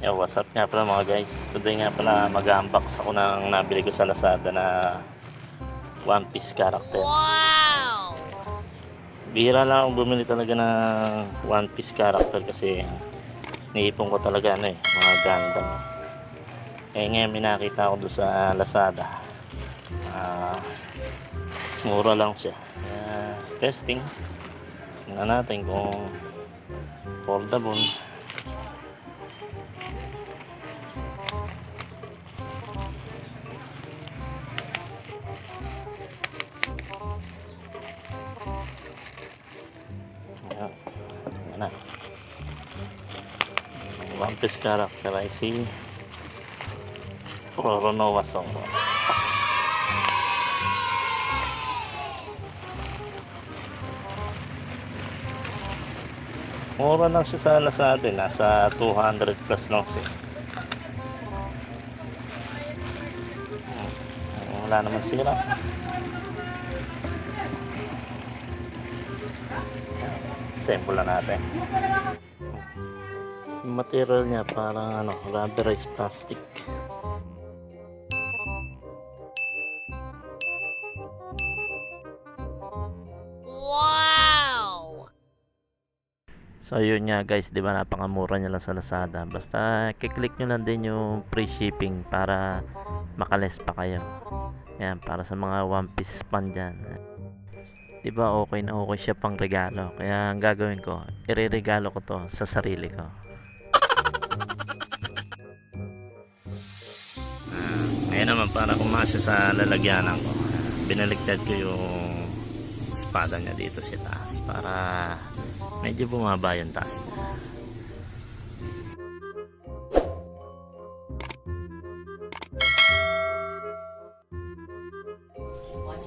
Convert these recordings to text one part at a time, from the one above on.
Yo, what's up nga pala mga guys? Today nga pala mag-unbox ako ng nabili ko sa Lazada na One Piece character. Wow! Bihira lang akong bumili talaga ng One Piece character kasi niipon ko talaga ano eh, mga Gundam. Eh ngayon may nakita ko doon sa Lazada. Ah, mura lang siya. Kaya testing. Tingnan natin kung foldable. Na. One Piece character I see. Roronoa song. Mura lang siya sa atin. Nasa 200 plus lang siya. Hmm. Wala naman sira. Sample na natin. Yung material niya parang ano, rubberized plastic. Wow! So yun nga guys, 'di ba napakamura niya lang sa Lazada. Basta kiklik nyo lang din yung free shipping para makales pa kayo. Yan, para sa mga One Piece fan dyan. 'Di ba okay na okay siya pang regalo. Kaya ang gagawin ko, ireregalo ko to sa sarili ko. Ngayon naman para kumasya sa lalagyanan ko. Binaligtad ko yung espada niya dito sa taas para medyo bumaba yung taas niya.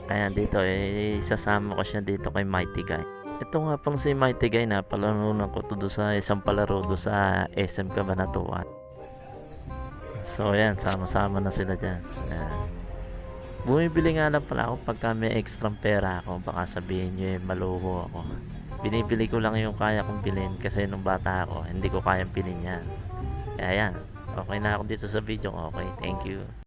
Kaya dito eh, sasama ko siya dito kay Mighty Guy. Ito nga pang si Mighty Guy na palarunan ko to do sa isang palaro do sa SM Cabanatuan. So ayan, sama-sama na sila dyan. Ayan. Bumibili nga lang pala ako pagka may extra pera ako. Baka sabihin nyo eh, maluho ako. Binibili ko lang yung kaya kong bilhin kasi nung bata ako, hindi ko kayang bilhin yan. Kaya yan, okay na ako dito sa video. Okay, thank you.